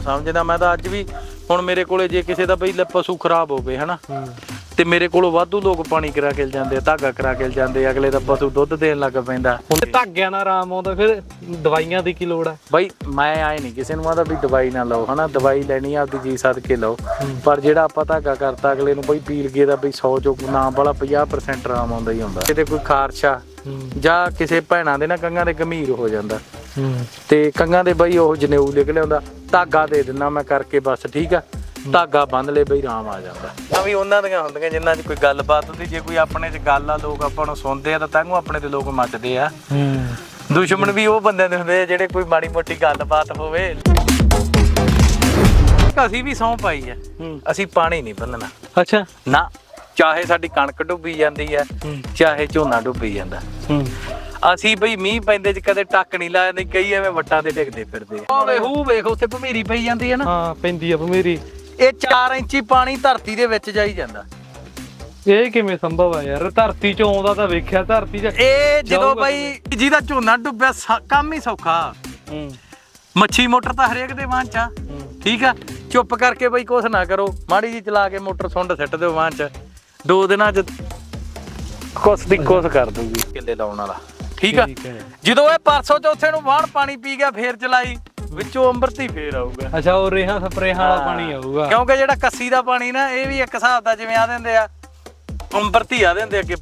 ਨੂੰ ਸਮਝਦਾ ਮੈਂ ਤਾਂ ਅੱਜ ਵੀ ਹੁਣ ਮੇਰੇ ਕੋਲੇ ਜੇ ਕਿਸੇ ਦਾ ਬਈ ਪਸ਼ੂ ਖਰਾਬ ਹੋਵੇ ਹਨਾ? ਹੂੰ। ਤੇ ਮੇਰੇ ਕੋਲੋਂ ਵਾਧੂ ਲੋਕ ਪਾਣੀ ਕਰਾ ਕੇ ਜਾਂਦੇ ਆ ਧਾਗਾ ਕਰਾ ਕੇ ਜਾਂਦੇ ਅਗਲੇ ਦਾ ਪਸ਼ੂ ਦੁੱਧ ਦੇਣ ਲੱਗ ਪੈਂਦਾ। ਹੁਣ ਧਾਗਿਆਂ ਨਾਲ ਆਰਾਮ ਆਉਂਦਾ ਫਿਰ ਦਵਾਈਆਂ ਦੀ ਕੀ ਲੋੜ ਹੈ ਬਈ ਮੈਂ ਆਏ ਨਹੀਂ ਕਿਸੇ ਨੂੰ ਆਦਾ ਵੀ ਦਵਾਈ ਨਾ ਲਓ ਹਨਾ? ਦਵਾਈ ਲੈਣੀ ਆ ਆਪਦੀ ਜੀ ਸਦਕੇ ਲਓ। ਪਰ ਜਿਹੜਾ ਆਪਾਂ ਧਾਗਾ ਕਰਤਾ ਅਗਲੇ ਨੂੰ ਬਈ ਪੀਲ ਗਏ ਦਾ ਬਈ 100 ਚੋਂ ਨਾ ਵਾਲਾ 50% ਆਰਾਮ ਆਉਂਦਾ ਹੀ ਹੁੰਦਾ। ਕਿਤੇ ਕੋਈ ਖਾਰਸ਼ਾ ਹੂੰ। ਜਾਂ ਕਿਸੇ ਭੈਣਾਂ ਦੇ ਨਾ ਕੰਗਾਂ ਦੇ ਗੰਭੀਰ ਹੋ ਜਾਂਦਾ। ਹੂੰ ਤੇ ਕੰਗਾਂ ਦੇ ਬਈ ਉਹ ਜਨੇਊ ਨਿਕਲ ਆਉਂਦਾ ਧਾਗਾ ਦੇ ਦਿੰਦਾ ਮੈਂ ਕਰਕੇ ਬਸ ਠੀਕ ਆ? ਧਾਗਾ ਬੰਨ ਲੈ ਬਈ ਆਰਾਮ ਆ ਜਾਂਦਾ। ਤਾਂ ਵੀ ਉਹਨਾਂ ਦੀਆਂ ਹੁੰਦੀਆਂ ਜਿੰਨਾਂ 'ਚ ਕੋਈ ਗੱਲਬਾਤ ਹੁੰਦੀ ਜੇ ਕੋਈ ਆਪਣੇ 'ਚ ਗੱਲ ਆ ਲੋਕ ਆਪਾਂ ਨੂੰ ਸੁਣਦੇ ਆ ਤਾਂ ਤਾਂਗੂ ਆਪਣੇ ਤੇ ਲੋਕ ਮੱਚਦੇ ਆ। ਹੂੰ। ਦੁਸ਼ਮਣ ਵੀ ਉਹ ਬੰਦੇ ਦੇ ਹੁੰਦੇ ਆ ਜਿਹੜੇ ਕੋਈ ਮਾੜੀ ਮੋਟੀ ਗੱਲਬਾਤ ਹੋਵੇ। ਅਸੀਂ ਵੀ ਸੌਂ ਪਾਈ ਆ। ਅਸੀਂ ਪਾਣੀ ਨਹੀਂ ਬੰਨਣਾ। ਅੱਛਾ। ਨਾ ਚਾਹੇ ਸਾਡੀ ਕਣਕ ਡੁੱਬੀ ਜਾਂਦੀ ਹੈ। ਚਾਹੇ ਝੋਨਾ ਡੁੱਬੀ ਜਾਂਦਾ। ਹੂੰ। ਅਸੀਂ ਬਈ ਮੀਂਹ ਪੈਂਦੇ ਚ ਕਦੇ ਟੱਕ ਨਹੀਂ ਲਾਇਆ ਨਹੀਂ ਕਈ ਐਵੇਂ ਵੱਟਾਂ ਤੇ ਡਿੱਗਦੇ ਫਿਰਦੇ। ਆ ਵੇ ਹੂ ਵੇਖ ਉੱਥੇ ਭਮੀਰੀ ਪਈ ਜਾਂਦੀ ਹੈ ਨਾ। ਹਾਂ ਪੈਂਦੀ ਆ ਮੇਰੀ ਇਹ 4 ਇੰਚੀ ਪਾਣੀ ਧਰਤੀ ਦੇ ਵਿੱਚ ਜਾਈ ਜਾਂਦਾ। ਇਹ ਕਿਵੇਂ ਸੰਭਵ ਆ ਯਾਰ? ਧਰਤੀ ਚੋਂ ਆਉਂਦਾ ਤਾਂ ਵੇਖਿਆ ਧਰਤੀ 'ਚ ਇਹ ਜਦੋਂ ਬਈ ਜਿਹਦਾ ਝੋਨਾ ਡੁੱਬਿਆ ਸਾ- ਕੰਮ ਹੀ ਸੌਖਾ। ਹੂੰ। ਮੱਛੀ ਮੋਟਰ ਤਾਂ ਹਰੇਕ ਦੇ ਵਾਂ ਚ ਆ ਠੀਕ ਆ? ਚੁੱਪ ਕਰਕੇ ਬਈ ਕੁਛ ਨਾ ਕਰੋ। ਮਾੜੀ ਜੀ ਚਲਾ ਕੇ ਮੋਟਰ ਸੁੰਡ ਸਿੱਟ ਦਿਓ ਵਾਂ ਚ ਦੋ ਦਿਨਾਂ ਚ ਕੁਛ ਦੀ ਕੁਛ ਕਰ ਦੂਗੀ ਕਿੱਲੇ ਲਾਉਣ ਵਾਲਾ। ਠੀਕ ਆ? ਠੀਕ ਹੈ। ਜਦੋਂ ਇਹ ਪਰਸੋਂ ਚੌਥੇ ਨੂੰ ਵਾਹਣ ਪਾਣੀ ਪੀ ਗਿਆ ਫੇਰ ਚਲਾਈ ਵਿੱਚੋਂ ਅੰਬਰਤੀ ਫੇਰ ਆਊਗਾ। ਅੱਛਾ ਉਹ ਰੇਹਾਂ ਸਪਰੇਹਾਂ ਵਾਲਾ ਪਾਣੀ ਆਊਗਾ। ਕਿਉਂਕਿ ਜਿਹੜਾ ਕੱਸੀ ਦਾ ਪਾਣੀ ਨਾ ਇਹ ਵੀ ਇੱਕ ਹਿਸਾਬ ਦਾ ਜਿਵੇਂ ਆ ਦਿੰਦੇ ਆ ਅੰਬਰਤੀ ਆ ਦਿੰਦੇ ਅੱਗੇ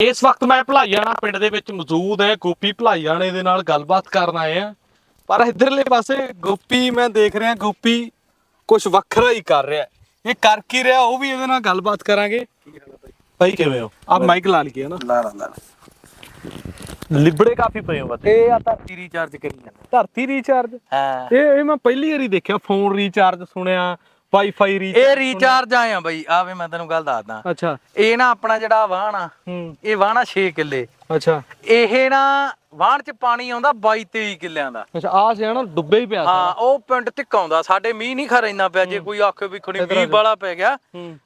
ਇਸ ਵਕਤ ਮੈਂ ਭਲਾਈਆਣਾ ਪਿੰਡ ਦੇ ਵਿੱਚ ਮੌਜੂਦ ਹੈ। ਗੋਪੀ ਭਲਾਈਆਣੇ ਦੇ ਨਾਲ ਗੱਲਬਾਤ ਕਰਨ ਆਏ ਆ ਪਰ ਇਧਰਲੇ ਪਾਸੇ ਗੋਪੀ ਮੈਂ ਦੇਖ ਰਿਹਾ ਗੋਪੀ ਕੁਝ ਵੱਖਰਾ ਹੀ ਕਰ ਰਿਹਾ ਹੈ। ਇਹ ਕਰ ਕੀ ਰਿਹਾ ਉਹ ਵੀ ਇਹਦੇ ਨਾਲ ਗੱਲਬਾਤ ਕਰਾਂਗੇ। ਭਾਈ ਕਿਵੇਂ ਹੋ? ਆਪ ਮਾਈਕ ਲਾ ਲਈਏ ਨਾ ਲਾ ਲਾ ਲਾ ਲਿਬੜੇ ਕਾਫੀ ਪਏ ਹੋ ਬਤੇ ਇਹ ਆ ਤਾਂ ਰੀਚਾਰਜ ਕਰੀ ਜਾਂਦਾ। ਧਰਤੀ ਰੀਚਾਰਜ ਹਾਂ। ਇਹ ਇਹ ਮੈਂ ਪਹਿਲੀ ਵਾਰੀ ਦੇਖਿਆ ਫੋਨ ਰੀਚਾਰਜ ਸੁਣਿਆ ਵਾਈਫਾਈ ਰੀਚਾਰਜ ਇਹ ਰੀਚਾਰਜ ਆਇਆ ਬਈ ਆਵੇ ਮੈਂ ਤੈਨੂੰ ਗੱਲ ਦੱਸਦਾ। ਅੱਛਾ। ਇਹ ਨਾ ਆਪਣਾ ਜਿਹੜਾ ਵਾਹਣ ਆ ਹੂੰ। ਇਹ ਵਾਹਣ ਆ 6 ਕਿੱਲੇ। ਅੱਛਾ। ਇਹ ਨਾ ਵਾਹਣ ਚ ਪਾਣੀ ਆਉਂਦਾ 22 23 ਕਿੱਲਿਆਂ ਦਾ। ਅੱਛਾ ਆ ਸੀ ਨਾ ਡੁੱਬੇ ਹੀ ਪਿਆ ਹਾਂ ਉਹ ਪਿੰਡ ਤਿੱਕ ਆਉਂਦਾ। ਸਾਡੇ ਮੀਂਹ ਨਹੀਂ ਖਰ ਇੰਨਾ ਪਿਆ ਜੇ ਕੋਈ ਆਖੇ ਵੀ ਖਣੀ ਮੀਂਹ ਬਾਲਾ ਪੈ ਗਿਆ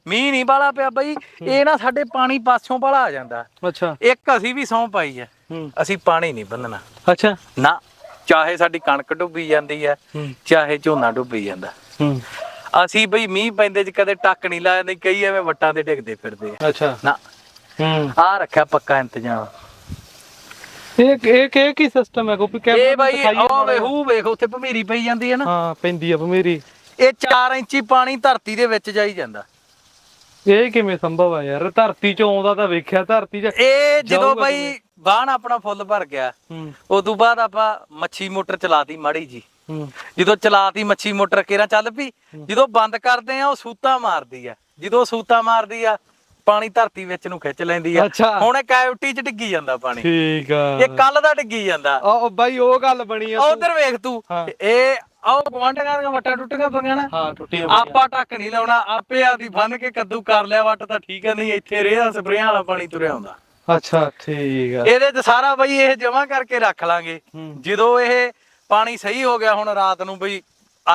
ਮੀਂਹ ਨਹੀਂ ਬਾਲਾ ਪਿਆ ਬਈ ਇਹ ਨਾ ਸਾਡੇ ਪਾਣੀ ਪਾਸੋਂ ਬਾਲਾ ਆ ਜਾਂਦਾ। ਅੱਛਾ। ਇੱਕ ਅਸੀਂ ਵੀ ਸੌਂ ਪਾਈ ਹੂੰ। ਅਸੀਂ ਪਾਣੀ ਨਹੀਂ ਬੰਨਣਾ। ਅੱਛਾ। ਨਾ ਚਾਹੇ ਸਾਡੀ ਕਣਕ ਡੁੱਬੀ ਜਾਂਦੀ ਹੈ ਹੂੰ। ਚਾਹੇ ਝੋਨਾ ਡੁੱਬੀ ਜਾਂਦਾ। ਅਸੀਂ ਬਈ ਮੀਂਹ ਪੈਂਦੇ ਚ ਕਦੇ ਟੱਕ ਨਹੀਂ ਲਾਇਆ ਨਹੀਂ ਕਈ ਐਵੇਂ ਵੱਟਾਂ ਤੇ ਡਿੱਗਦੇ ਫਿਰਦੇ ਆ। ਅੱਛਾ। ਨਾ। ਹੂੰ। ਆ ਰੱਖਿਆ ਪੱਕਾ ਇੰਤਜ਼ਾਮ। ਇਹ ਇਹ ਇਹ ਕੀ ਸਿਸਟਮ ਹੈ ਗੋਪੀ? ਕੈਮਰਾ ਇਹ ਬਈ ਉਹ ਵੇ ਹੂ ਵੇਖ ਉੱਥੇ ਭਮੀਰੀ ਪਈ ਜਾਂਦੀ ਹੈ ਨਾ। ਹਾਂ ਪੈਂਦੀ ਆ ਮੇਰੀ ਇਹ 4 ਇੰਚੀ ਪਾਣੀ ਧਰਤੀ ਦੇ ਵਿੱਚ ਜਾਈ ਜਾਂਦਾ। ਇਹ ਕਿਵੇਂ ਸੰਭਵ ਆ ਯਾਰ? ਧਰਤੀ ਚੋਂ ਆਉਂਦਾ ਤਾਂ ਵੇਖਿਆ ਧਰਤੀ 'ਚ ਇਹ ਜਦੋਂ ਜਾਊਗਾ ਬਈ ਬਾਣ ਆਪਣਾ ਫੁੱਲ ਭਰ ਗਿਆ ਹੂੰ। ਉਦੋਂ ਬਾਅਦ ਆਪਾਂ ਮੱਛੀ ਮੋਟਰ ਚਲਾਤੀ ਮਾੜੀ ਜੀ। ਜਦੋਂ ਚਲਾਤੀ ਮੱਛੀ ਮੋਟਰ ਕੇਰਾ ਚੱਲ ਪਈ। ਜਦੋਂ ਬੰਦ ਕਰਦੇ ਆ ਉਹ ਸੂਤਾ ਮਾਰਦੀ ਆ। ਜਦੋਂ ਸੂਤਾ ਮਾਰਦੀ ਆ ਪਾਣੀ ਧਰਤੀ ਵਿੱਚ ਨੂੰ ਖਿੱਚ ਲੈਂਦੀ ਆ। ਅੱਛਾ। ਹੁਣ ਇਹ ਕੈਵਿਟੀ ਚ ਡਿੱਗੀ ਜਾਂਦਾ ਪਾਣੀ। ਠੀਕ ਆ। ਇਹ ਕੱਲ ਦਾ ਡਿੱਗੀ ਜਾਂਦਾ। ਉਹ ਬਾਈ ਉਹ ਗੱਲ ਬਣੀ ਆ ਉਧਰ ਵੇਖ ਤੂੰ। ਹਾਂ। ਇਹ ਆਹ ਗਵਾਂਢੀਆਂ ਦੀਆਂ ਵੱਟਾਂ ਟੁੱਟੀਆਂ ਪਈਆਂ ਨਾ। ਹਾਂ ਟੁੱਟੀ ਆਪਾਂ ਟੱਕ ਨਹੀਂ ਲਾਉਣਾ। ਆਪੇ ਆਦੀ ਬੰਨ ਕੇ ਕੱਦੂ ਕਰ ਲਿਆ ਵੱਟ ਤਾਂ ਠੀਕ ਹੈ ਨਹੀਂ ਇੱਥੇ ਰੇਹਾਂ ਸਪਰੇਆਂ ਵਾਲਾ ਪਾਣੀ ਤੁਰਿਆ ਹੁੰਦਾ। ਅੱਛਾ ਠੀਕ ਆ। ਇਹਦੇ ਚ ਸਾਰਾ ਬਈ ਇਹ ਜਮਾ ਕਰਕੇ ਰੱਖ ਲਾਂਗੇ। ਹੂੰ। ਜਦੋਂ ਇਹ ਪਾਣੀ ਸਹੀ ਹੋ ਗਿਆ ਹੁਣ ਰਾਤ ਨੂੰ ਬਈ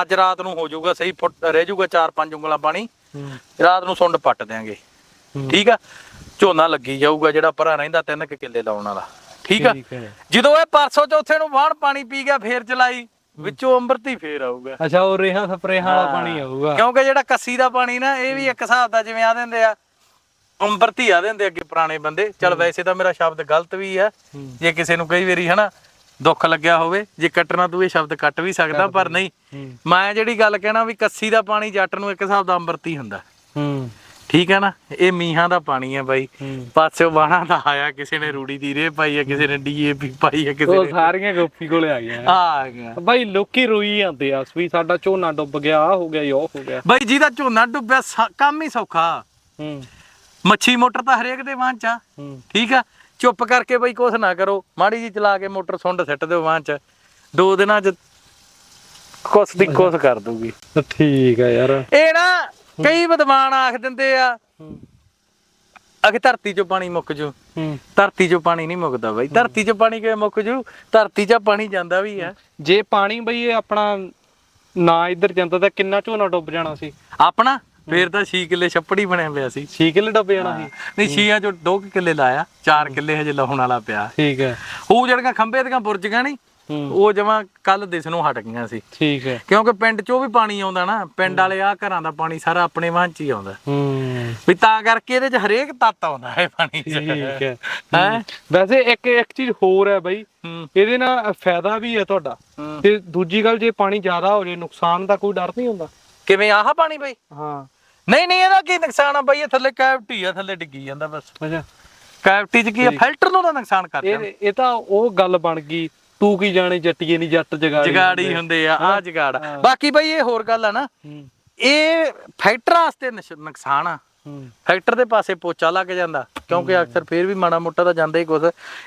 ਅੱਜ ਰਾਤ ਨੂੰ ਹੋ ਜਾਊਗਾ ਸਹੀ ਫੁੱਟ ਰਹਿ ਜਾਊਗਾ 4-5 ਉਂਗਲਾਂ ਪਾਣੀ। ਹੂੰ। ਰਾਤ ਨੂੰ ਸੁੰਡ ਪੱਟ ਦਿਆਂਗੇ। ਠੀਕ ਆ? ਝੋਨਾ ਲੱਗੀ ਜਾਊਗਾ ਜਿਹੜਾ ਭਰਾ ਰਹਿੰਦਾ ਤਿੰਨ ਕੁ ਕਿੱਲੇ ਲਾਉਣ ਵਾਲਾ। ਠੀਕ ਆ? ਠੀਕ ਹੈ। ਜਦੋਂ ਇਹ ਪਰਸੋਂ ਚੌਥੇ ਨੂੰ ਵਾਹਣ ਪਾਣੀ ਪੀ ਗਿਆ ਫੇਰ ਚਲਾਈ ਵਿੱਚੋਂ ਅੰਬਰਤੀ ਫੇਰ ਆਊਗਾ। ਅੱਛਾ ਉਹ ਰੇਹਾਂ ਸਪਰੇਹਾਂ ਵਾਲਾ ਪਾਣੀ ਆਊਗਾ। ਕਿਉਂਕਿ ਜਿਹੜਾ ਕੱਸੀ ਦਾ ਪਾਣੀ ਨਾ ਇਹ ਵੀ ਇੱਕ ਹਿਸਾਬ ਦਾ ਜਿਵੇਂ ਆ ਦਿੰਦੇ ਆ ਅੰਬਰਤੀ ਆ ਦਿੰਦੇ ਅੱਗੇ ਪੁਰਾਣੇ ਬੰਦੇ। ਚਲ ਵੈਸੇ ਤਾਂ ਮੇਰਾ ਸ਼ਬਦ ਗਲਤ ਵੀ ਆ। ਹੂੰ। ਜੇ ਕਿਸੇ ਨੂੰ ਕਈ ਵਾਰੀ ਹਨਾ ਦੁੱਖ ਲੱਗਿਆ ਹੋਵੇ ਜੇ ਕੱਟਣਾ ਤੂੰ ਇਹ ਸ਼ਬਦ ਕੱਟ ਵੀ ਸਕਦਾ ਪਰ ਨਹੀਂ। ਹੂੰ। ਮੈਂ ਜਿਹੜੀ ਗੱਲ ਕਹਿਣਾ ਵੀ ਕੱਸੀ ਦਾ ਪਾਣੀ ਜੱਟ ਨੂੰ ਇੱਕ ਹਿਸਾਬ ਦਾ ਅੰਬਰਤੀ ਹੁੰਦਾ। ਹੂੰ। ਠੀਕ ਹੈ ਨਾ? ਇਹ ਮੀਹਾਂ ਦਾ ਪਾਣੀ ਹੈ ਬਾਈ। ਪਾਸਿਓ ਬਾਣਾ ਦਾ ਆਇਆ ਕਿਸੇ ਨੇ ਰੂੜੀ ਦੀ ਰੇ ਪਾਈ ਹੈ ਕਿਸੇ ਨੇ ਡੀਏਪੀ ਪਾਈ ਹੈ ਕਿਸੇ ਉਹ ਨੇ ਸਾਰੀਆਂ ਗੋਪੀ ਕੋਲੇ ਆ ਗਈਆਂ। ਆ ਗਿਆ ਬਾਈ ਲੋਕੀ ਰੋਈ ਜਾਂਦੇ ਆ ਵੀ ਸਾਡਾ ਝੋਨਾ ਡੁੱਬ ਗਿਆ ਆ ਹੋ ਗਿਆ ਇਹ ਹੋ ਗਿਆ। ਬਾਈ ਜਿਹਦਾ ਝੋਨਾ ਡੁੱਬਿਆ ਕੰਮ ਹੀ ਸੌਖਾ। ਹੂੰ। ਮੱਛੀ ਮੋਟਰ ਤਾਂ ਹਰੇਕ ਦੇ ਵਾਂ ਚ ਆ ਠੀਕ ਆ? ਚੁੱਪ ਕਰਕੇ ਬਈ ਕੁਛ ਨਾ ਕਰੋ। ਮਾੜੀ ਜੀ ਚਲਾ ਕੇ ਮੋਟਰ ਸੁੰਡ ਸਿੱਟ ਦਿਓ ਵਾਂ ਚ ਦੋ ਦਿਨਾਂ ਚ ਕੁਛ ਦੀ ਕੁਛ ਕਰ ਦੂਗੀ। ਠੀਕ ਆ ਯਾਰ। ਇਹ ਨਾ ਕਈ ਵਿਦਵਾਨ ਆਖ ਦਿੰਦੇ ਆ ਅਗੇ ਧਰਤੀ ਚੋਂ ਪਾਣੀ ਮੁੱਕ ਜੂ। ਧਰਤੀ ਚੋਂ ਪਾਣੀ ਨਹੀਂ ਮੁੱਕਦਾ ਬਾਈ। ਧਰਤੀ ਚੋਂ ਪਾਣੀ ਕਿਵੇਂ ਮੁੱਕ ਜੂ? ਧਰਤੀ 'ਚ ਪਾਣੀ ਜਾਂਦਾ ਵੀ ਆ। ਜੇ ਪਾਣੀ ਬਈ ਇਹ ਆਪਣਾ ਨਾ ਇੱਧਰ ਜਾਂਦਾ ਤਾਂ ਕਿੰਨਾ ਝੋਨਾ ਡੁੱਬ ਜਾਣਾ ਸੀ? ਆਪਣਾ? ਫੇਰ ਤਾਂ 6 ਕਿੱਲੇ ਛੱਪੜੀ ਬਣਿਆ ਪਿਆ ਸੀ। 6 ਕਿੱਲੇ ਡੱਬੇ ਜਾਣਾ ਸੀ। ਨਹੀਂ ਛੀਆਂ ਚੋਂ 2 ਕਿੱਲੇ ਲਾਇਆ। 4 ਕਿੱਲੇ ਹਜੇ ਲਾਉਣ ਵਾਲਾ ਪਿਆ। ਠੀਕ ਹੈ। ਉਹ ਜਿਹੜੀਆਂ ਖੰਭੇ ਦੀਆਂ ਬੁਰਜੀਆਂ ਨਹੀਂ ਉਹ ਜਮਾ ਕੱਲ ਦਿਸ ਨੂੰ ਹਟ ਗਈਆਂ ਸੀ। ਠੀਕ ਹੈ। ਕਿਉਂਕਿ ਪਿੰਡ 'ਚੋਂ ਵੀ ਪਾਣੀ ਆਉਂਦਾ ਨਾ ਪਿੰਡ ਵਾਲੇ ਆ ਘਰਾਂ ਦਾ ਪਾਣੀ ਸਾਰਾ ਆਪਣੇ ਵਾਂ 'ਚ ਹੀ ਆਉਂਦਾ। ਹੂੰ। ਵੀ ਤਾਂ ਕਰਕੇ ਇਹਦੇ 'ਚ ਹਰੇਕ ਤੱਤ ਆਉਂਦਾ ਹੈ ਪਾਣੀ 'ਚ। ਠੀਕ ਹੈ। ਹੈ? ਵੈਸੇ ਇੱਕ ਇੱਕ ਚੀਜ਼ ਹੋਰ ਹੈ ਬਾਈ ਇਹਦੇ ਨਾਲ ਫਾਇਦਾ ਵੀ ਹੈ ਤੁਹਾਡਾ। ਤੇ ਦੂਜੀ ਗੱਲ ਜੇ ਪਾਣੀ ਜ਼ਿਆਦਾ ਹੋ ਜੇ ਨੁਕਸਾਨ ਦਾ ਕੋਈ ਡਰ ਨਹੀਂ ਹੁੰਦਾ? ਕਿਵੇਂ ਆਹ ਪਾਣੀ ਬਈ? ਹਾਂ। ਨਹੀਂ ਨਹੀਂ ਇਹਦਾ ਕੀ ਨੁਕਸਾਨ ਆ ਬਈ? ਇਹ ਥੱਲੇ ਕੈਵਿਟੀ ਆ ਥੱਲੇ ਡਿੱਗੀ ਜਾਂਦਾ ਬਸ। ਅੱਛਾ। ਕੈਵਿਟੀ 'ਚ ਕੀ ਆ? ਫਿਲਟਰ ਨੂੰ ਤਾਂ ਨੁਕਸਾਨ ਕਰ ਇਹ ਇਹ ਤਾਂ ਉਹ ਗੱਲ ਬਣ ਗਈ ਤੂੰ ਕੀ ਜਾਣੇ ਜੱਟੀਏ ਨਹੀਂ ਜੱਟ ਜਗਾੜੀ ਜਗਾੜੀ ਹੁੰਦੇ। ਆ ਆ ਜਗਾੜ। ਬਾਕੀ ਬਈ ਇਹ ਹੋਰ ਗੱਲ ਆ ਨਾ ਇਹ ਫੈਕਟਰਾਂ ਵਾਸਤੇ ਨੁਕਸਾਨ ਆ। ਫੈਕਟਰ ਦੇ ਪਾਸੇ ਪੋਚਾ ਲੱਗ ਜਾਂਦਾ ਕਿਉਂਕਿ ਅਕਸਰ ਫੇਰ ਵੀ ਮਾੜਾ ਮੋਟਾ ਤਾਂ ਜਾਂਦਾ ਹੀ ਕੁਛ।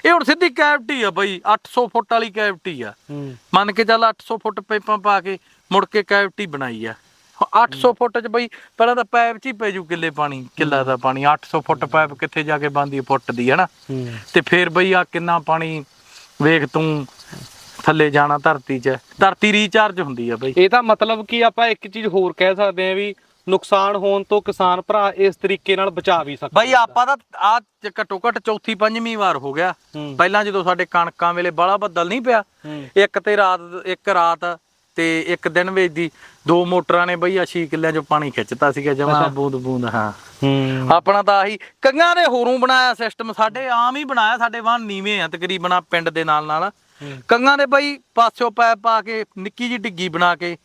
ਇਹ ਹੁਣ ਸਿੱਧੀ ਕੈਵਿਟੀ ਆ ਬਈ 800 ਫੁੱਟ ਵਾਲੀ ਕੈਵਿਟੀ ਆ। ਮੰਨ ਕੇ ਚੱਲ 800 ਫੁੱਟ ਪਾਈਪਾਂ ਪਾ ਕੇ ਮੁੜ ਕੇ ਕੈਵਿਟੀ ਬਣਾਈ ਆ। ਹੁਣ 800 ਫੁੱਟ ਚ ਬਈ ਪਹਿਲਾਂ ਤਾਂ ਪਾਈਪ ਚ ਹੀ ਪੈ ਜੂ ਕਿੱਲੇ ਪਾਣੀ ਕਿੱਲਾ ਦਾ ਪਾਣੀ। 800 ਫੁੱਟ ਪਾਈਪ ਕਿੱਥੇ ਜਾ ਕੇ ਬੰਦੀ ਫੁੱਟ ਦੀ ਹੈ। ਨਾ ਤੇ ਫੇਰ ਬਈ ਆ ਕਿੰਨਾ ਪਾਣੀ ਵੇਖ ਤੂੰ ਥੱਲੇ ਜਾਣਾ ਧਰਤੀ 'ਚ। ਧਰਤੀ ਰੀਚਾਰਜ ਹੁੰਦੀ ਆ ਬਈ। ਇਹ ਤਾਂ ਮਤਲਬ ਕਿ ਆਪਾਂ ਇੱਕ ਚੀਜ਼ ਹੋਰ ਕਹਿ ਸਕਦੇ ਹਾਂ ਵੀ ਨੁਕਸਾਨ ਹੋਣ ਤੋਂ ਕਿਸਾਨ ਭਰਾ ਇਸ ਤਰੀਕੇ ਨਾਲ ਬਚਾ ਵੀ ਸਕਦੇ। ਬਈ ਆਪਾਂ ਤਾਂ ਆ ਘੱਟੋ ਘੱਟ ਚੌਥੀ ਪੰਜਵੀਂ ਵਾਰ ਹੋ ਗਿਆ। ਪਹਿਲਾਂ ਜਦੋਂ ਸਾਡੇ ਕਣਕਾਂ ਵੇਲੇ ਬਾਲਾ ਬੱਦਲ ਨਹੀਂ ਪਿਆ ਇੱਕ ਤੇ ਰਾਤ ਇੱਕ ਰਾਤ ਤੇ ਇੱਕ ਦਿਨ ਵਿੱਚ ਦੀ ਦੋ ਮੋਟਰਾਂ ਨੇ ਬਈ ਆ 6 ਕਿੱਲਿਆਂ ਚੋਂ ਪਾਣੀ ਖਿੱਚਤਾ ਸੀਗਾ ਜਮਾ ਬੂੰਦ ਬੂੰਦ ਹਾਂ। ਆਪਣਾ ਤਾਂ ਆਹੀ ਕੰਗਾਂ ਦੇ ਹੋਰੋਂ ਬਣਾਇਆ ਸਿਸਟਮ ਸਾਡੇ ਆਮ ਹੀ ਬਣਾਇਆ ਸਾਡੇ ਵਾਂ ਨੀਵੇਂ ਆ ਤਕਰੀਬਨ ਆ ਪਿੰਡ ਦੇ ਨਾਲ ਨਾਲ। ਕੰਗਾਂ ਦੇ ਬਈ ਪਾਸਿਓ ਪੈਪ ਪਾ ਕੇ ਨਿੱਕੀ ਜੀ ਡਿੱਗੀ ਬਣਾ ਕੇ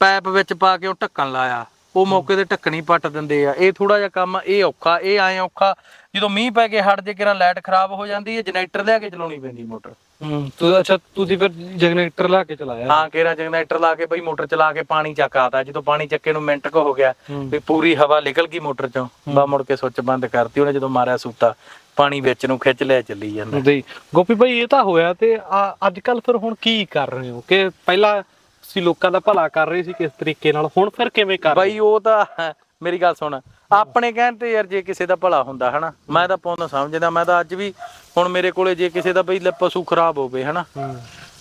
ਪੈਪ ਵਿੱਚ ਪਾ ਕੇ ਉਹ ਢੱਕਣ ਲਾਇਆ। ਉਹ ਮੌਕੇ ਤੇ ਢੱਕਣੀ ਪੱਟ ਦਿੰਦੇ ਆ। ਇਹ ਥੋੜਾ ਜਿਹਾ ਕੰਮ ਇਹ ਔਖਾ ਇਹ ਐ ਔਖਾ। ਜਦੋਂ ਮੀਂਹ ਪੈ ਕੇ ਹਟ ਜੇ ਕਿਰਾਂ ਲਾਈਟ ਖਰਾਬ ਹੋ ਜਾਂਦੀ ਹੈ ਜਨਰੇਟਰ ਲਿਆ ਕੇ ਚਲਾਉਣੀ ਪੈਂਦੀ ਮੋਟਰ। ਹੂੰ ਤੂੰ ਅੱਛਾ ਤੁਸੀਂ ਫਿਰ ਜਨਰੇਟਰ ਲਾ ਕੇ ਚਲਾਇਆ? ਹਾਂ ਕਿਰਾਂ ਜਨਰੇਟਰ ਲਾ ਕੇ ਬਈ ਮੋਟਰ ਚਲਾ ਕੇ ਪਾਣੀ ਚੱਕ ਆਦਾ ਜਦੋਂ ਪਾਣੀ ਚੱਕੇ ਨੂੰ ਮਿੰਟ ਕੁ ਹੋ ਗਿਆ। ਵੀ ਪੂਰੀ ਹਵਾ ਨਿਕਲ ਗਈ ਮੋਟਰ ਚੋਂ। ਬਾ ਮੁੜ ਕੇ ਸੁੱਚ ਬੰਦ ਕਰਤੀ ਉਹਨੇ ਜਦੋਂ ਮਾਰਿਆ ਸੂਤਾ ਪਾਣੀ ਵਿੱਚ ਨੂੰ ਖਿੱਚ ਲਿਆ ਚੱਲੀ ਜਾਂਦਾ। ਜੀ ਗੋਪੀ ਭਾਈ ਇਹ ਤਾਂ ਹੋਇਆ ਤੇ ਅੱਜ ਕੱਲ ਫਿਰ ਹੁਣ ਕੀ ਕਰ ਰਹੇ ਹੋ? ਕਿ ਪਹਿਲਾਂ ਸੀ ਲੋਕਾਂ ਦਾ ਭਲਾ ਕਰ ਰਹੇ ਸੀ ਕਿਸ ਤਰੀਕੇ ਨਾਲ? ਹੁਣ ਫਿਰ ਕਿਵੇਂ ਕਰ ਰਹੇ? ਬਈ ਉਹ ਤਾਂ ਮੇਰੀ ਗੱਲ ਸੁਣ ਆਪਣੇ ਕਹਿਣ ਤੇ ਯਾਰ ਜੇ ਕਿਸੇ ਦਾ ਭਲਾ ਹੁੰਦਾ ਹਨਾ? ਮੈਂ ਤਾਂ ਪਾਉਂਦਾ ਸਮਝਦਾ ਮੈਂ ਤਾਂ ਅੱਜ ਵੀ ਹੁਣ ਮੇਰੇ ਕੋਲੇ ਜੇ ਕਿਸੇ ਦਾ ਬਈ ਲ- ਪਸ਼ੂ ਖਰਾਬ ਹੋਵੇ ਹਨਾ?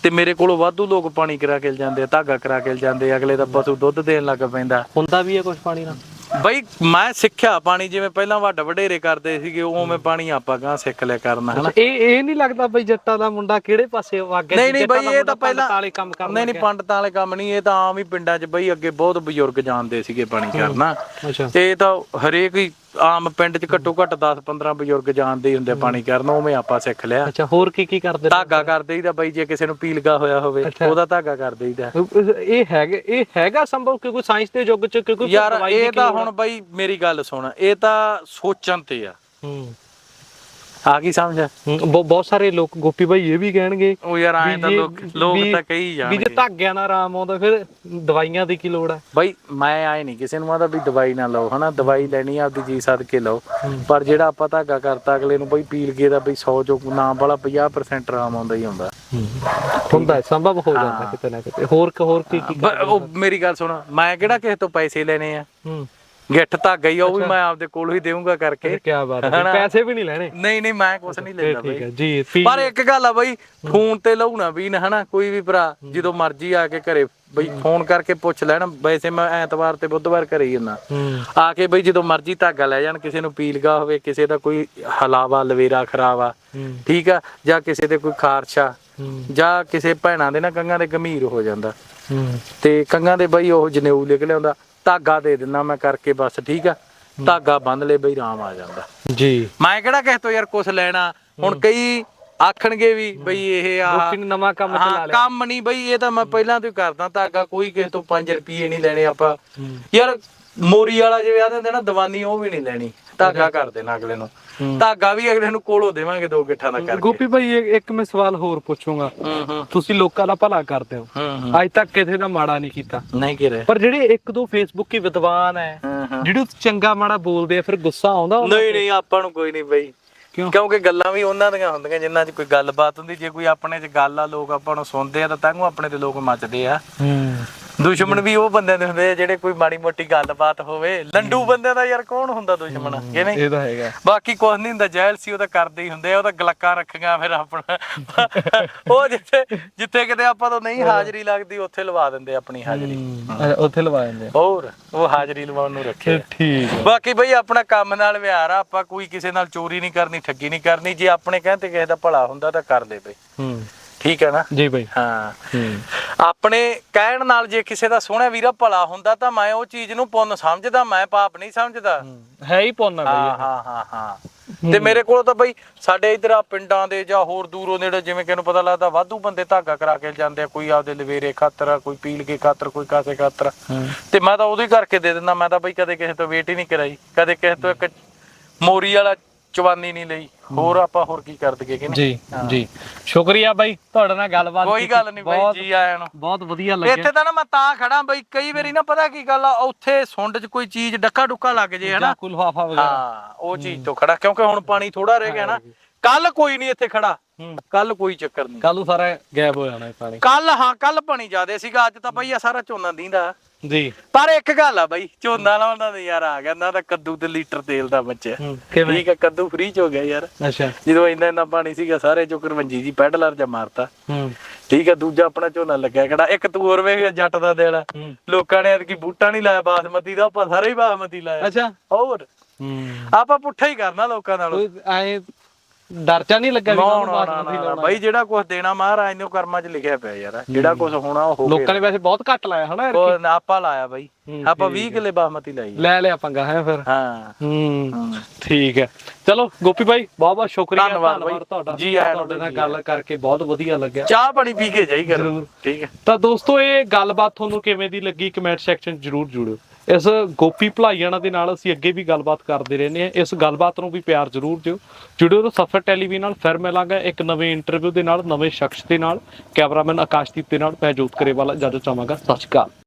ਤੇ ਮੇਰੇ ਕੋਲੋਂ ਵਾਧੂ ਲੋਕ ਪਾਣੀ ਕਰਾ ਕੇ ਜਾਂਦੇ ਆ ਧਾਗਾ ਕਰਾ ਕੇ ਜਾਂਦੇ ਆ, ਅਗਲੇ ਦਾ ਪਸ਼ੂ ਦੁੱਧ ਦੇਣ ਲੱਗ ਪੈਂਦਾ। ਹੁੰਦਾ ਵੀ ਹੈ ਕੁਝ ਪਾਣੀ ਨਾਲ? ਬਈ ਮੈਂ ਸਿੱਖਿਆ ਪਾਣੀ ਜਿਵੇਂ ਪਹਿਲਾਂ ਵੱਡ ਵਡੇਰੇ ਕਰਦੇ ਸੀਗੇ ਉਵੇਂ ਪਾਣੀ ਆਪਾਂ ਗਾਂ ਸਿੱਖ ਲਿਆ ਕਰਨਾ ਹਨਾ? ਇਹ ਇਹ ਨਹੀਂ ਲੱਗਦਾ ਬਈ ਜੱਟਾਂ ਦਾ ਮੁੰਡਾ ਕਿਹੜੇ ਪਾਸੇ ਵਗ ਨਹੀਂ ਨਹੀਂ ਬਈ ਇਹ ਤਾਂ ਪਹਿਲਾਂ ਤਾਲੇ ਕੰਮ ਕਰਨ ਨਹੀਂ ਨਹੀਂ ਪੰਡਤਾਂ ਵਾਲੇ ਕੰਮ ਨਹੀਂ ਇਹ ਤਾਂ ਆਮ ਹੀ ਪਿੰਡਾਂ 'ਚ ਬਈ ਅੱਗੇ ਬਹੁਤ ਬਜ਼ੁਰਗ ਜਾਣਦੇ ਸੀਗੇ ਪਾਣੀ ਕਰਨਾ। ਅੱਛਾ। ਤੇ ਇਹ ਤਾਂ ਹਰੇਕ ਹੀ ਆਮ ਪਿੰਡ 'ਚ ਘੱਟੋ ਘੱਟ 10 15 ਬਜ਼ੁਰਗ ਜਾਣਦੇ ਹੀ ਹੁੰਦੇ ਪਾਣੀ ਕਰਨ ਉਵੇਂ ਆਪਾਂ ਸਿੱਖ ਲਿਆ। ਅੱਛਾ ਹੋਰ ਕੀ ਕੀ ਕਰਦੇ? ਧਾਗਾ ਕਰ ਦੇਈਦਾ ਬਈ ਜੇ ਕਿਸੇ ਨੂੰ ਪੀਲਗਾ ਹੋਇਆ ਹੋਵੇ ਉਹਦਾ ਧਾਗਾ ਕਰ ਦੇਈਦਾ। ਇਹ ਹੈਗੇ ਇਹ ਹੈਗਾ ਸੰਭਵ? ਕਿ ਕੋਈ ਸਾਇੰਸ ਦੇ ਯੁੱਗ ਚ ਕਿ ਕੋਈ ਯਾਰ ਇਹ ਤਾਂ ਹੁਣ ਬਈ ਮੇਰੀ ਗੱਲ ਸੁਣ ਇਹ ਤਾਂ ਸੋਚਣ ਤੇ ਆ। ਹੂੰ। ਆ ਕੀ ਸਮਝ ਬਹੁ- ਬਹੁਤ ਸਾਰੇ ਲੋਕ ਗੋਪੀ ਭਾਈ ਇਹ ਵੀ ਕਹਿਣਗੇ ਉਹ ਯਾਰ ਐਂ ਵੀ ਤਾਂ ਜੇ- ਲੋਕ ਲੋਕ ਵੀ- ਤਾਂ ਕਹੀ ਵੀ ਜੇ ਜਾਣਗੇ। ਧਾਗਿਆਂ ਨਾਲ ਆਰਾਮ ਆਉਂਦਾ ਫਿਰ ਦਵਾਈਆਂ ਦੀ ਕੀ ਲੋੜ ਹੈ ਬਈ ਮੈਂ ਆਏ ਨਹੀਂ ਕਿਸੇ ਨੂੰ ਆਦਾ ਵੀ ਦਵਾਈ ਨਾ ਲਓ ਹਨਾ? ਦਵਾਈ ਲੈਣੀ ਆ ਆਪਦੀ ਜੀ ਸਦ ਕੇ ਲਓ ਪਰ ਜਿਹੜਾ ਆਪਾਂ ਧਾਗਾ ਕਰਤਾ ਅਗਲੇ ਨੂੰ ਬਈ ਪੀਲਗੇ ਦਾ ਬਈ 100 ਚੋਂ ਨਾ ਵਾਲਾ 50% ਆਰਾਮ ਆਉਂਦਾ ਹੀ ਹੁੰਦਾ ਹੁੰਦਾ ਹੈ, ਸੰਭਵ ਹੋ ਜਾਂਦਾ ਕਿਤੇ ਨਾ ਕਿਤੇ। ਹੋਰ ਹੋਰ ਕੀ ਕੀ ਬ- ਉਹ ਮੇਰੀ ਗੱਲ ਸੁਣ ਮੈਂ ਕਿਹੜਾ ਕਿਸੇ ਤੋਂ ਪੈਸੇ ਲੈਣੇ ਆ? ਹੂੰ। ਗਿੱਠ ਧਾਗਾ ਹੀ ਆ, ਉਹ ਵੀ ਮੈਂ ਆਪਦੇ ਕੋਲੋਂ ਹੀ ਦੇਵਾਂਗਾ ਕਰਕੇ। ਕੀ ਬਾਤ ਹੈ। ਪੈਸੇ ਵੀ ਨਹੀਂ ਲੈਣੇ। ਨਹੀਂ ਨਹੀਂ ਮੈਂ ਕੁਛ ਨਹੀਂ ਲੈਂਦਾ ਠੀਕ ਬਈ। ਹੈ। ਜੀ ਫੀ ਪਰ ਇੱਕ ਗੱਲ ਆ ਬਈ ਫੋਨ ਤੇ ਲਾਉ ਨਾ ਵੀ ਨਾ ਹਨਾ? ਕੋਈ ਵੀ ਭਰਾ ਜਦੋਂ ਮਰਜ਼ੀ ਆ ਕੇ ਘਰੇ ਬਈ ਫੋਨ ਕਰਕੇ ਪੁੱਛ ਲੈਣ। ਵੈਸੇ ਮੈਂ ਐਤਵਾਰ ਤੇ ਬੁੱਧਵਾਰ ਘਰੇ ਹੀ ਹੁੰਦਾ। ਹੂੰ। ਆ ਕੇ ਬਈ ਜਦੋਂ ਮਰਜ਼ੀ ਧਾਗਾ ਲੈ ਜਾਣ ਕਿਸੇ ਨੂੰ ਪੀਲਗਾ ਹੋਵੇ ਕਿਸੇ ਦਾ ਕੋਈ ਹਲਾਵਾ ਲਵੇਰਾ ਖਰਾਬ ਆ ਹੂੰ। ਠੀਕ ਆ? ਜਾਂ ਕਿਸੇ ਦੇ ਕੋਈ ਖਾਰਸ਼ਾ ਹੂੰ। ਜਾਂ ਕਿਸੇ ਭੈਣਾਂ ਦੇ ਨਾ ਕੰਗਾਂ ਦੇ ਗੰਭੀਰ ਹੋ ਜਾਂਦਾ। ਹੂੰ। ਤੇ ਕੰਗਾਂ ਦੇ ਬਈ ਉਹ ਜਨੇਊ ਨਿਕਲ ਆਉਂਦਾ। ਧਾਗਾ ਦੇ ਦਿੰਦਾ ਮੈਂ ਕਰਕੇ ਬਸ ਠੀਕ ਆ? ਧਾਗਾ ਬੰਨ ਲੈ ਬਈ ਆਰਾਮ ਆ ਜਾਂਦਾ। ਜੀ। ਮੈਂ ਕਿਹੜਾ ਕਿਸੇ ਤੋਂ ਯਾਰ ਕੁਛ ਲੈਣਾ? ਹੁਣ ਕਈ ਆਖਣਗੇ ਵੀ ਬਈ ਇਹ ਆ ਨੇ ਨਵਾਂ ਕੰਮ ਚਲਾ ਹਾਂ ਕੰਮ ਨਹੀਂ ਬਈ ਇਹ ਤਾਂ ਮੈਂ ਪਹਿਲਾਂ ਤੋਂ ਹੀ ਕਰਦਾ ਧਾਗਾ ਕੋਈ ਕਿਸੇ ਤੋਂ 5 ਰੁਪਏ ਨਹੀਂ ਲੈਣੇ ਆਪਾਂ। ਯਾਰ ਮੋਰੀ ਵਾਲਾ ਜਿਵੇਂ ਆ ਦਿੰਦੇ ਨਾ ਦਵਾਨੀ ਉਹ ਵੀ ਨਹੀਂ ਲੈਣੀ। ਧਾਗਾ ਕਰ ਦੇਣਾ ਅਗਲੇ ਨੂੰ। ਧਾਗਾ ਵੀ ਅਗਲੇ ਨੂੰ ਕੋਲੋਂ ਦੇਵਾਂਗੇ ਦੋ ਗਿੱਠਾਂ ਦਾ ਕਰਕੇ। ਗੋਪੀ ਭਾਈ ਇੱਕ- ਮੈਂ ਸਵਾਲ ਹੋਰ ਪੁੱਛੂੰਗਾ। ਹੂੰ ਹੂੰ। ਤੁਸੀਂ ਲੋਕਾਂ ਦਾ ਭਲਾ ਕਰਦੇ ਹੋ। ਹੂੰ ਹੂੰ। ਅੱਜ ਤੱਕ ਕਿਸੇ ਦਾ ਮਾੜਾ ਨਹੀਂ ਕੀਤਾ। ਨਹੀਂ ਕਿਰੇ। ਪਰ ਜਿਹੜੇ ਇੱਕ ਦੋ ਫੇਸਬੁੱਕ ਕੀ ਵਿਦਵਾਨ ਹੈ ਹੂੰ ਹੂੰ। ਜਿਹੜੇ ਚੰਗਾ ਮਾੜਾ ਬੋਲਦੇ ਆ ਫਿਰ ਗੁੱਸਾ ਆਉਂਦਾ ਨਹੀਂ ਨਹੀਂ ਆਪਾਂ ਨੂੰ ਕੋਈ ਨਹੀਂ ਬਈ। ਕਿਉਂ? ਕਿਉਂਕਿ ਗੱਲਾਂ ਵੀ ਉਹਨਾਂ ਦੀਆਂ ਹੁੰਦੀਆਂ ਜਿੰਨਾਂ 'ਚ ਕੋਈ ਗੱਲਬਾਤ ਹੁੰਦੀ। ਜੇ ਕੋਈ ਆਪਣੇ 'ਚ ਗੱਲ ਆ ਲੋਕ ਆਪਾਂ ਨੂੰ ਸੁਣਦੇ ਆ ਤਾਂ ਤਾਂਗੂ ਆਪਣੇ ਤੇ ਲੋਕ ਮੱਚਦੇ ਆ। ਹੂੰ। ਦੁਸ਼ਮਣ ਵੀ ਉਹ ਬੰਦੇ ਦੇ ਹੁੰਦੇ ਆ ਜਿਹੜੇ ਕੋਈ ਮਾੜੀ ਮੋਟੀ ਗੱਲਬਾਤ ਹੋਵੇ। ਲੰਡੂ ਬੰਦੇ ਦਾ ਯਾਰ ਕੌਣ ਹੁੰਦਾ ਦੁਸ਼ਮਣ? ਇਹ ਨਹੀਂ? ਇਹ ਤਾਂ ਹੈਗਾ। ਬਾਕੀ ਕੁਝ ਨਹੀਂ ਹੁੰਦਾ ਜੈਲ ਸੀ ਉਹ ਤਾਂ ਕਰਦੇ ਹੀ ਹੁੰਦੇ ਆ ਉਹ ਤਾਂ ਗਲੱਕਾਂ ਰੱਖੀਆਂ ਫਿਰ ਆਪਣਾ। ਉਹ ਜਿੱਥੇ ਜਿੱਥੇ ਕਿਤੇ ਆਪਾਂ ਤੋਂ ਨਹੀਂ ਹਾਜ਼ਰੀ ਲੱਗਦੀ ਉੱਥੇ ਲਵਾ ਦਿੰਦੇ ਆਪਣੀ ਹਾਜ਼ਰੀ। ਉੱਥੇ ਲਵਾ ਆ। ਹੋਰ ਉਹ ਹਾਜ਼ਰੀ ਲਵਾਉਣ ਨੂੰ ਰੱਖੇ। ਠੀਕ ਬਾਕੀ ਬਈ ਆਪਣਾ ਕੰਮ ਨਾਲ ਵਿਹਾਰ ਆ ਆਪਾਂ ਕੋਈ ਕਿਸੇ ਨਾਲ ਚੋਰੀ ਨਹੀਂ ਕਰਨੀ ਠੱਗੀ ਨਹੀਂ ਕਰਨੀ ਜੇ ਆਪਣੇ ਕਹਿੰਦੇ ਕਿਸੇ ਦਾ ਭਲਾ ਹੁੰਦਾ ਤਾਂ ਕਰ ਦੇ ਬਈ। ਹੂੰ। ਠੀਕ ਹੈ ਨਾ? ਜੀ ਬਈ। ਹਾਂ। ਹੂੰ। ਆਪਣੇ ਕਹਿਣ ਨਾਲ ਜੇ ਕਿਸੇ ਦਾ ਸੋਹਣਾ ਵੀਰਾ ਭਲਾ ਹੁੰਦਾ ਤਾਂ ਮੈਂ ਉਹ ਚੀਜ਼ ਨੂੰ ਪੁੰਨ ਸਮਝਦਾ ਮੈਂ ਪਾਪ ਨਹੀਂ ਸਮਝਦਾ। ਹੈ। ਹੀ ਪੌਣਾ ਹਾਂ ਬਈ ਹਾਂ ਹਾਂ ਹਾਂ ਤੇ ਮੇਰੇ ਕੋਲ ਤਾਂ ਬਈ ਸਾਡੇ ਇਧਰ ਆ ਪਿੰਡਾਂ ਦੇ ਜਾਂ ਹੋਰ ਦੂਰੋਂ ਨੇੜੇ ਜਿਵੇਂ ਕਿ ਨੂੰ ਪਤਾ ਲੱਗਦਾ ਵਾਧੂ ਬੰਦੇ ਧਾਗਾ ਕਰਾ ਕੇ ਜਾਂਦੇ ਆ ਕੋਈ ਆਪਦੇ ਲਵੇਰੇ ਖਾਤਰ ਕੋਈ ਪੀਲ ਕੇ ਖਾਤਰ ਕੋਈ ਕਾਸੇ ਖਾਤਰ। ਤੇ ਮੈਂ ਤਾਂ ਹੀ ਕਰਕੇ ਦੇ ਦਿੰਦਾ ਮੈਂ ਤਾਂ ਬਈ ਕਦੇ ਕਿਸੇ ਤੋਂ ਵੇਟ ਹੀ ਨਹੀਂ ਕਰਾਈ ਕਦੇ ਕਿਸੇ ਤੋਂ ਇੱਕ ਮੋਰੀ ਵਾਲਾ ਚਵਾਨੀ ਨਹੀਂ ਲਈ। ਹੋਰ ਆਪਾਂ ਹੋਰ ਕੀ ਕਰ ਦਈਏ ਕਿ ਨਹੀਂ? ਜੀ ਜੀ। ਸ਼ੁਕਰੀਆ ਬਾਈ ਤੁਹਾਡੇ ਨਾਲ ਗੱਲਬਾਤ ਕੋਈ। ਗੱਲ ਨਹੀਂ ਬਈ ਜੀ ਆਇਆਂ ਨੂੰ। ਬਹੁਤ ਵਧੀਆ ਲੱਗਿਆ। ਇੱਥੇ ਤਾਂ ਨਾ ਮੈਂ ਤਾਂ ਖੜਾ ਬਈ ਕਈ ਵਾਰੀ ਨਾ ਪਤਾ ਕੀ ਗੱਲ ਆ ਉੱਥੇ ਸੁੰਡ 'ਚ ਕੋਈ ਚੀਜ਼ ਡੱਕਾ ਡੁੱਕਾ ਲੱਗ ਜੇ ਹਨਾ? ਕੋਈ ਲਿਫਾਫਾ ਵਗੈਰਾ। ਹਾਂ ਉਹ ਚੀਜ਼ ਤੋਂ ਖੜਾ ਕਿਉਂਕਿ ਹੁਣ ਪਾਣੀ ਥੋੜਾ ਰਹਿ ਗਿਆ ਨਾ। ਕੱਲ ਕੋਈ ਨਹੀਂ ਇੱਥੇ ਖੜਾ ਕੱਲ ਕੋਈ ਚੱਕਰ ਨਹੀਂ। ਕੱਲ ਨੂੰ ਸਾਰਾ ਗਾਇਬ ਹੋ ਜਾਣਾ ਪਾਣੀ। ਕੱਲ ਹਾਂ ਕੱਲ ਪਾਣੀ ਜ਼ਿਆਦੇ ਸੀਗਾ ਅੱਜ ਤਾਂ ਬਈ ਆ ਸਾਰਾ ਝੋਨਾ ਦੀਂਦਾ। ਜੀ। ਪਰ ਇੱਕ ਗੱਲ ਆ ਬਈ ਝੋਨਾ ਲਾਉਣ ਦਾ ਨਜ਼ਾਰਾ ਆ ਗਿਆ ਨਾ ਤਾਂ ਕੱਦੂ ਤੇ ਲੀਟਰ ਤੇਲ ਦਾ ਬਚਿਆ। ਕਿਵੇਂ? ਠੀਕ ਆ ਕੱਦੂ ਫ੍ਰੀ ਚ ਹੋ ਗਿਆ ਯਾਰ। ਅੱਛਾ। ਜਦੋਂ ਇੰਨਾ ਇੰਨਾ ਪਾਣੀ ਸੀਗਾ ਸਾਰੇ ਚੋਕਰ ਵੰਜੀ ਜੀ ਪੈਡਲਰ ਜਾਂ ਮਾਰਤਾ। ਹੂੰ। ਠੀਕ ਆ ਦੂਜਾ ਆਪਣਾ ਝੋਨਾ ਲੱਗਿਆ ਕਿਹੜਾ ਇੱਕ ਤੂੰ ਹੋਰ ਵੇਖ ਜੱਟ ਦਾ ਦਿਲ। ਹੂੰ। ਲੋਕਾਂ ਨੇ ਐਤਕੀ ਬੂਟਾ ਨਹੀਂ ਲਾਇਆ ਬਾਸਮਤੀ ਦਾ ਆਪਾਂ ਸਾਰੇ ਹੀ ਬਾਸਮਤੀ ਲਾਇਆ। ਅੱਛਾ। ਹੋਰ। ਆਪਾਂ ਪੁੱਠਾ ਹੀ ਕਰਨਾ ਲੋਕਾਂ ਨਾਲੋਂ। ਕੋਈ ਐ ਡਰ ਚਾ ਨਹੀਂ ਲੱਗਾ ਵੀ ਨਾ ਬਈ ਜਿਹੜਾ ਕੁਝ ਦੇਣਾ ਮਹਾਰਾਜ ਨੇ ਉਹ ਕਰਮਾਂ 'ਚ ਲਿਖਿਆ ਪਿਆ ਯਾਰ। ਜਿਹੜਾ ਕੁਝ ਹੋਣਾ ਉਹ ਹੋ ਲੋਕਾਂ ਨੇ ਵੈਸੇ ਬਹੁਤ ਘੱਟ ਲਾਇਆ ਹਨਾ ਉਹ ਆਪਾਂ ਲਾਇਆ ਬਾਈ। ਆਪਾਂ 20 ਕਿੱਲੇ ਬਾਸਮਤੀ ਲਾਈ ਲੈ ਲਿਆ ਪੰਗਾ ਹੈ ਫਿਰ। ਹਾਂ। ਹੂੰ ਠੀਕ ਹੈ। ਚਲੋ ਗੋਪੀ ਭਾਈ ਬਹੁਤ ਬਹੁਤ ਸ਼ੁਕਰੀਆ। ਧੰਨਵਾਦ ਬਾਈ। ਤੁਹਾਡਾ। ਜੀ ਆਇਆਂ ਤੁਹਾਡੇ ਨਾਲ ਗੱਲ ਕਰਕੇ ਬਹੁਤ ਵਧੀਆ ਲੱਗਿਆ। ਚਾਹ ਪਾਣੀ ਪੀ ਕੇ ਜਾਈ ਕਰ। ਠੀਕ ਹੈ। ਤਾਂ ਦੋਸਤੋ ਇਹ ਗੱਲਬਾਤ ਤੁਹਾਨੂੰ ਕਿਵੇਂ ਦੀ ਲੱਗੀ? ਕਮੈਂਟ ਸੈਕਸ਼ਨ ਜਰੂਰ ਜੁੜਿਓ। ਇਸ ਗੋਪੀ ਭਲਾਈਆਣਾ ਦੇ ਨਾਲ ਅਸੀਂ ਅੱਗੇ ਵੀ ਗੱਲਬਾਤ ਕਰਦੇ ਰਹਿੰਦੇ ਹਾਂ। ਇਸ ਗੱਲਬਾਤ ਨੂੰ ਵੀ ਪਿਆਰ ਜਰੂਰ ਦਿਓ। ਜੁੜਿਓ ਰਹੋ ਸਫਰ ਟੈਲੀਵਿਜ਼ਨ ਨਾਲ, ਫਿਰ ਮਿਲਾਂਗਾ ਇੱਕ ਨਵੇਂ ਇੰਟਰਵਿਊ ਦੇ ਨਾਲ, ਨਵੇਂ ਸ਼ਖਸ ਦੇ ਨਾਲ, ਕੈਮਰਾਮੈਨ ਆਕਾਸ਼ਦੀਪ ਦੇ ਨਾਲ, ਮੈਂ ਜੋਤ ਕਰੇਵਾਲਾ, ਇਜਾਜ਼ਤ ਚਾਹਾਂਗਾ। ਸਤਿ ਸ਼੍ਰੀ ਅਕਾਲ।